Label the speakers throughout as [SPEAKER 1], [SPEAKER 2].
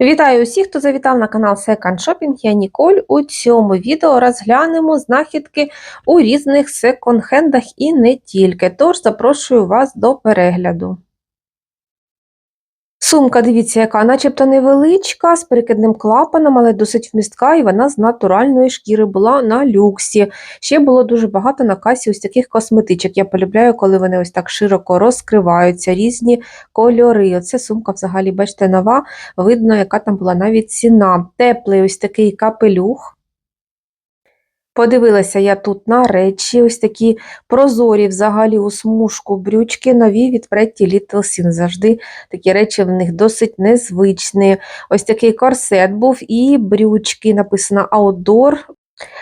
[SPEAKER 1] Вітаю усіх, хто завітав на канал Second Shopping. Я Ніколь. У цьому відео розглянемо знахідки у різних секонд-хендах і не тільки. Тож запрошую вас до перегляду. Сумка, дивіться, яка начебто невеличка, з перекидним клапаном, але досить вмістка, і вона з натуральної шкіри була на люксі. Ще було дуже багато на касі ось таких косметичок. Я полюбляю, коли вони ось так широко розкриваються, різні кольори. Оце сумка взагалі, бачите, нова, видно, яка там була навіть ціна. Теплий ось такий капелюх. Подивилася я тут на речі, ось такі прозорі взагалі у смужку брючки, нові від Pretty Little Sin. Завжди такі речі в них досить незвичні. Ось такий корсет був і брючки, написано Outdoor.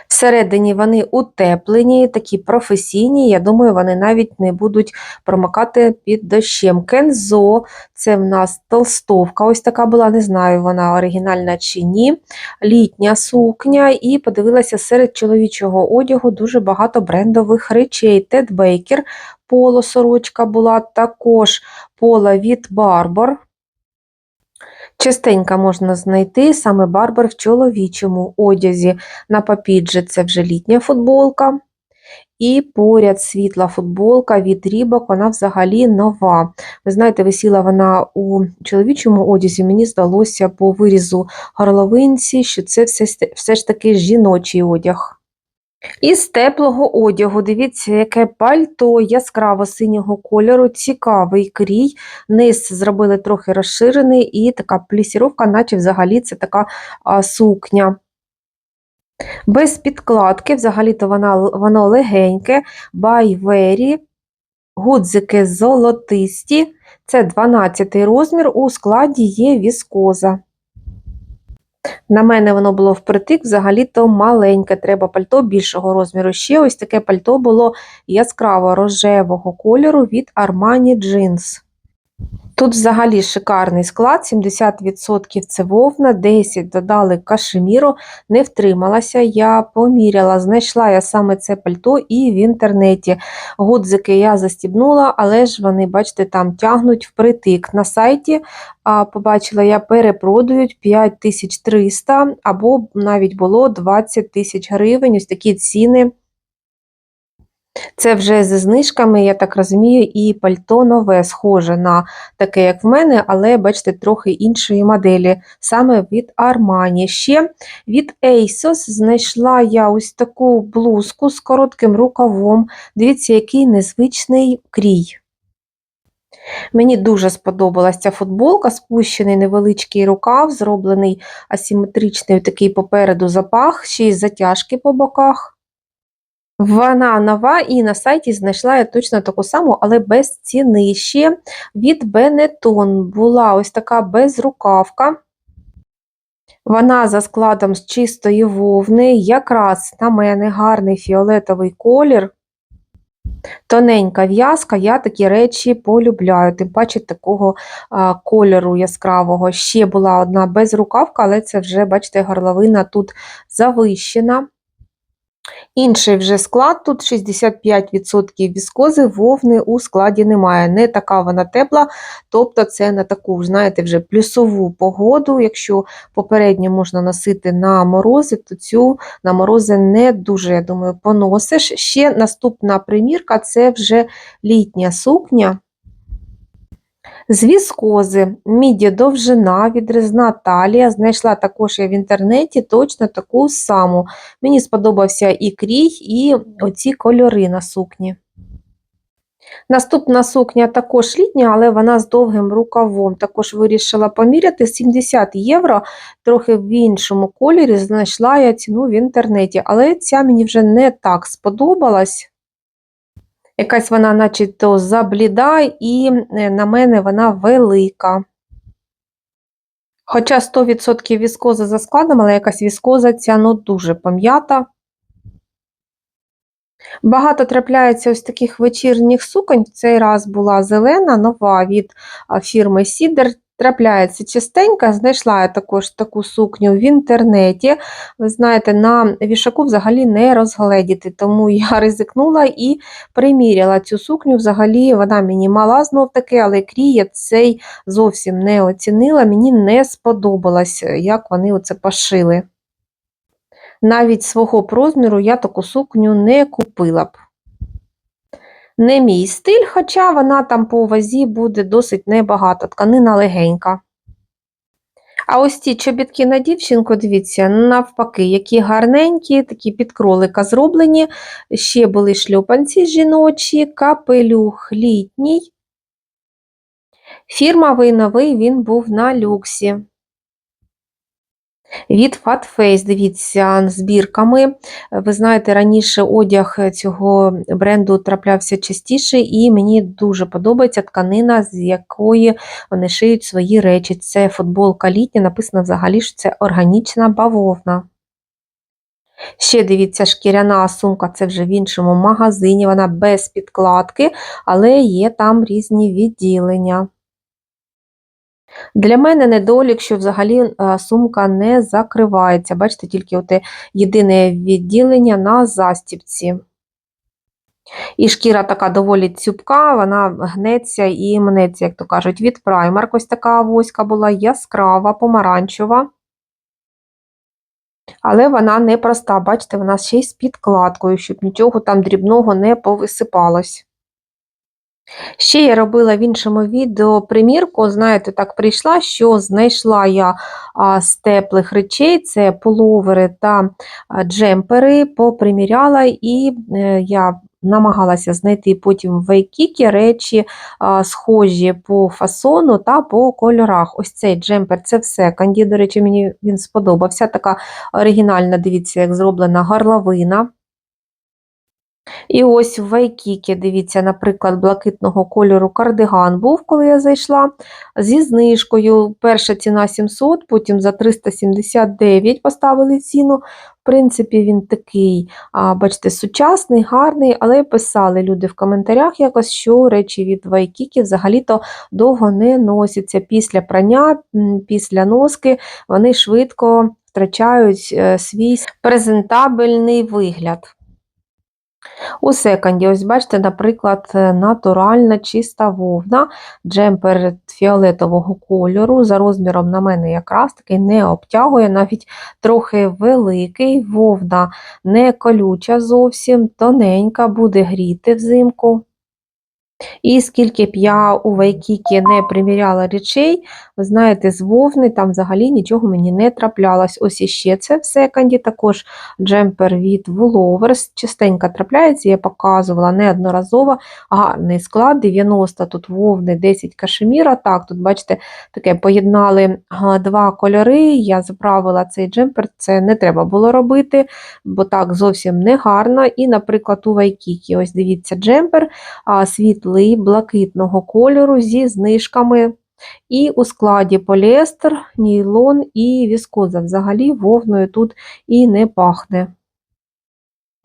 [SPEAKER 1] Всередині вони утеплені, такі професійні. Я думаю, вони навіть не будуть промокати під дощем. Кензо, це в нас толстовка. Ось така була, не знаю, вона оригінальна чи ні. Літня сукня, і подивилася серед чоловічого одягу дуже багато брендових речей. Тед Бейкер, поло сорочка була, також пола від Барбор. Частенько можна знайти саме барбар в чоловічому одязі. На папіджі це вже літня футболка. І поряд світла футболка від рібок, вона взагалі нова. Ви знаєте, висіла вона у чоловічому одязі, мені здалося по вирізу горловинці, що це все, все ж таки жіночий одяг. Із теплого одягу, дивіться, яке пальто яскраво синього кольору, цікавий крій. Низ зробили трохи розширений, і така плісіровка, наче взагалі це така а, сукня. Без підкладки, взагалі-то воно, легеньке, байвері, гудзики золотисті. Це 12 розмір, у складі є віскоза. На мене воно було впритик, взагалі-то маленьке, треба пальто більшого розміру. Ще ось таке пальто було яскраво рожевого кольору від Armani Jeans. Тут взагалі шикарний склад, 70% це вовна, 10 додали кашеміру, не втрималася, я поміряла, знайшла я саме це пальто і в інтернеті. Гудзики я застібнула, але ж вони, бачите, там тягнуть впритик. На сайті а, побачила, я перепродають 5300 або навіть було 20 тисяч гривень, ось такі ціни. Це вже зі знижками, я так розумію, і пальто нове, схоже на таке, як в мене, але, бачите, трохи іншої моделі, саме від Armani. Ще від ASOS знайшла я ось таку блузку з коротким рукавом. Дивіться, який незвичний крій. Мені дуже сподобалася ця футболка, спущений невеличкий рукав, зроблений асиметричний такий попереду запах, ще й затяжки по боках. Вона нова і на сайті знайшла я точно таку саму, але без ціни. Ще від Benetton була ось така безрукавка. Вона за складом з чистої вовни, якраз на мене гарний фіолетовий колір. Тоненька в'язка, я такі речі полюбляю, тим паче такого а, кольору яскравого. Ще була одна безрукавка, але це вже, бачите, горловина тут завищена. Інший вже склад, тут 65% віскози, вовни у складі немає. Не така вона тепла, тобто це на таку, знаєте, вже плюсову погоду. Якщо попередньо можна носити на морози, то цю на морози не дуже, я думаю, поносиш. Ще наступна примірка це вже літня сукня. З віскози, міді довжина, відрізна талія. Знайшла також я в інтернеті точно таку саму. Мені сподобався і крій, і оці кольори на сукні. Наступна сукня також літня, але вона з довгим рукавом. Також вирішила поміряти 70 євро, трохи в іншому кольорі. Знайшла я ціну в інтернеті, але ця мені вже не так сподобалась. Якась вона, начебто, забліда, і е, на мене вона велика. Хоча 100% віскоза за складом, але якась віскоза ця ну, дуже пом'ята. Багато трапляється ось таких вечірніх суконь. В цей раз була зелена, нова від фірми Сідер. Трапляється частенько. Знайшла я також таку сукню в інтернеті. Ви знаєте, на вішаку взагалі не розгледіти, тому я ризикнула і приміряла цю сукню. Взагалі вона мені мала знов таки, але крія цей зовсім не оцінила. Мені не сподобалось, як вони оце пошили. Навіть свого розміру я таку сукню не купила б. Не мій стиль, хоча вона там по вазі буде досить небагато, тканина легенька. А ось ці чобітки на дівчинку, дивіться, навпаки, які гарненькі, такі під кролика зроблені. Ще були шльопанці жіночі, капелюх літній. Фірмовий новий він був на люксі. Від Fat Face, дивіться, збірками. Ви знаєте, раніше одяг цього бренду траплявся частіше, і мені дуже подобається тканина, з якої вони шиють свої речі. Це футболка літня, написано взагалі, що це органічна бавовна. Ще дивіться, шкіряна сумка це вже в іншому магазині, вона без підкладки, але є там різні відділення. Для мене недолік, що взагалі е, сумка не закривається. Бачите, тільки оте єдине відділення на застіпці. І шкіра така доволі цюбка, вона гнеться і мнеться, як то кажуть, від Primark. Ось така авоська була яскрава, помаранчева. Але вона не проста, бачите, вона ще й з підкладкою, щоб нічого там дрібного не повисипалось. Ще я робила в іншому відео примірку, знаєте, так прийшла, що знайшла я з теплих речей, це пуловери та джемпери, поприміряла, і е, я намагалася знайти потім в Вайкікі речі схожі по фасону та по кольорах. Ось цей джемпер це все. Канді, до речі, мені він сподобався. Така оригінальна, дивіться, як зроблена горловина. І ось в Вайкікі, дивіться, наприклад, блакитного кольору кардиган був, коли я зайшла. Зі знижкою. Перша ціна 700, потім за 379 поставили ціну. В принципі, він такий, бачите, сучасний, гарний, але писали люди в коментарях якось, що речі від Вайкікі взагалі-то довго не носяться. Після прання, після носки вони швидко втрачають е, свій презентабельний вигляд. У секонді, ось бачите, наприклад, е, натуральна чиста вовна, джемпер фіолетового кольору, за розміром на мене якраз таки не обтягує, навіть трохи великий, вовна не колюча зовсім, тоненька, буде гріти взимку. І скільки б я у Вайкікі не приміряла речей, ви знаєте, з вовни там взагалі нічого мені не траплялось. Ось іще це в секонді, також джемпер від Woolworths, частенько трапляється, я показувала неодноразово гарний склад, 90 тут вовни, 10 кашеміра. Так, тут, бачите, таке поєднали два кольори. Я заправила цей джемпер, це не треба було робити, бо так зовсім не гарно. І, наприклад, у Вайкікі, ось дивіться, джемпер світлий світлий блакитного кольору зі знижками. І у складі поліестер, нейлон і віскоза. Взагалі вовною тут і не пахне.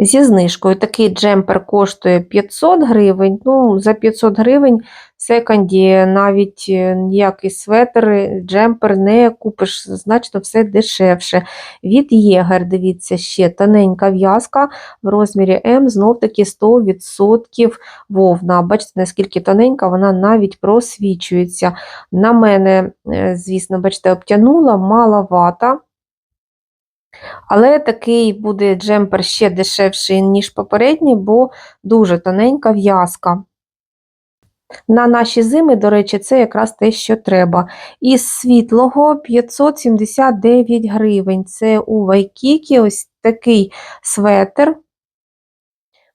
[SPEAKER 1] Зі знижкою такий джемпер коштує 500 гривень. Ну, За 500 гривень в секонді навіть е, ніякий светр, джемпер не купиш, значно все дешевше. Від Єгер, дивіться, ще тоненька в'язка в розмірі М, знов-таки 100% вовна. Бачите, наскільки тоненька, вона навіть просвічується. На мене, е, звісно, бачите, обтянула, маловата. Але такий буде джемпер ще дешевший, ніж попередній, бо дуже тоненька в'язка. На наші зими, до речі, це якраз те, що треба. Із світлого 579 гривень. Це у Вайкікі ось такий светр.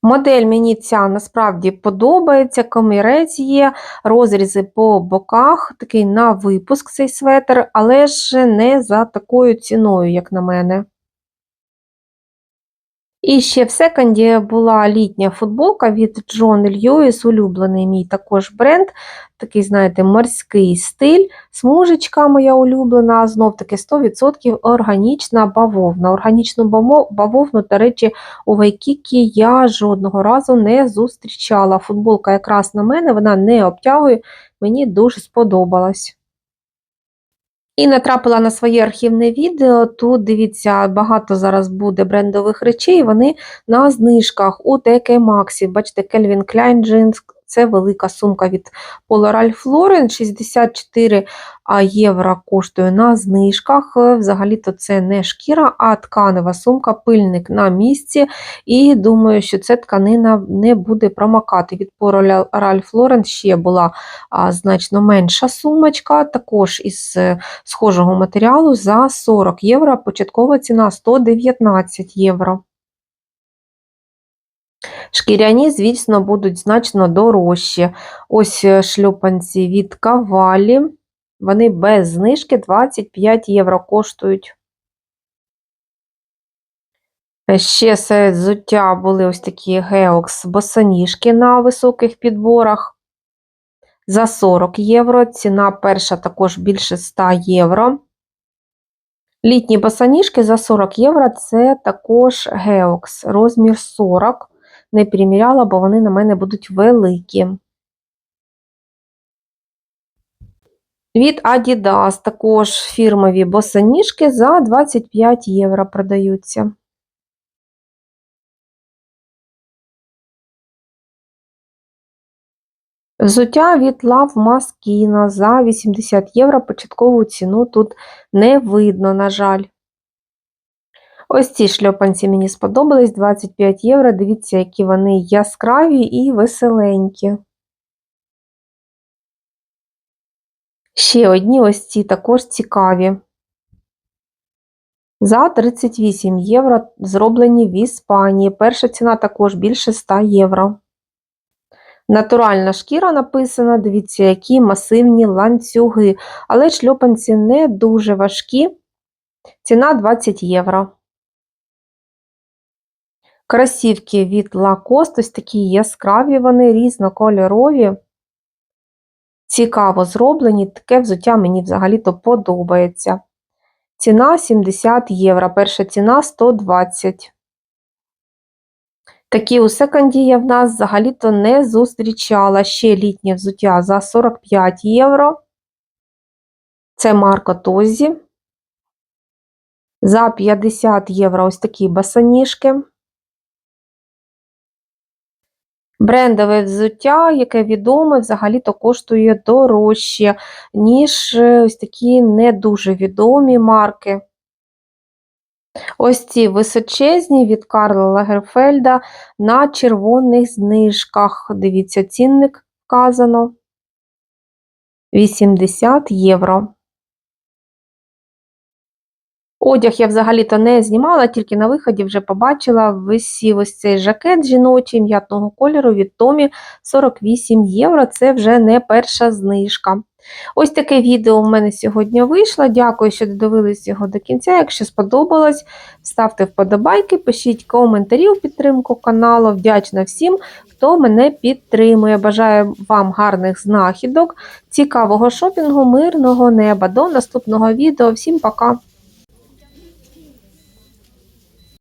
[SPEAKER 1] Модель мені ця насправді подобається, комірець є, розрізи по боках, такий на випуск цей светр, але ж не за такою ціною, як на мене. І ще в секонді була літня футболка від John Lewis, улюблений мій також бренд. Такий, знаєте, морський стиль. Смужечка моя улюблена, знов таки 100% органічна бавовна. Органічну бавовну, до речі, у Вайкікі я жодного разу не зустрічала. Футболка якраз на мене, вона не обтягує, мені дуже сподобалась. І натрапила на своє архівне відео. Тут дивіться, багато зараз буде брендових речей. Вони на знижках у ТК Максі. Бачите, Кельвін Кляйн Jeans. Це велика сумка від Polo Ralph Lauren, 64 євро коштує на знижках. Взагалі-то це не шкіра, а тканева сумка, пильник на місці. І думаю, що ця тканина не буде промокати. Від Polo Ralph ще була значно менша сумочка, також із е, схожого матеріалу за 40 євро, початкова ціна 119 євро. Шкіряні, звісно, будуть значно дорожчі. Ось е, шльопанці від кавалі. Вони без знижки 25 євро коштують. Е, Ще серед взуття були ось такі геокс босоніжки на високих підборах. За 40 євро. Ціна перша також більше 100 євро. Літні босоніжки за 40 євро це також геокс, розмір 40 не приміряла, бо вони на мене будуть великі. Від Adidas також фірмові босоніжки за 25 євро продаються. Взуття від Love Moschino за 80 євро. Початкову ціну тут не видно, на жаль. Ось ці шльопанці мені сподобались 25 євро. Дивіться, які вони яскраві і веселенькі. Ще одні ось ці також цікаві. За 38 євро зроблені в Іспанії. Перша ціна також більше 100 євро. Натуральна шкіра написана, дивіться, які масивні ланцюги. Але шльопанці не дуже важкі. Ціна 20 євро. Красівки від Lacoste, ось такі яскраві вони, різнокольорові, цікаво зроблені, таке взуття мені взагалі-то подобається. Ціна 70 євро, перша ціна 120. Такі у секонді я в нас взагалі-то не зустрічала. Ще літнє взуття за 45 євро. Це Марко Тозі. За 50 євро ось такі басаніжки. Брендове взуття, яке відоме, взагалі-то коштує дорожче, ніж е, ось такі не дуже відомі марки. Ось ці височезні від Карла Лагерфельда на червоних знижках. Дивіться, цінник вказано 80 євро. Одяг я взагалі-то не знімала, тільки на виході вже побачила висів ось цей жакет жіночий м'ятного кольору від Томі 48 євро. Це вже не перша знижка. Ось таке відео у мене сьогодні вийшло. Дякую, що додивились його до кінця. Якщо сподобалось, ставте вподобайки, пишіть коментарі у підтримку каналу. Вдячна всім, хто мене підтримує. Бажаю вам гарних знахідок, цікавого шопінгу, мирного неба. До наступного відео. Всім пока!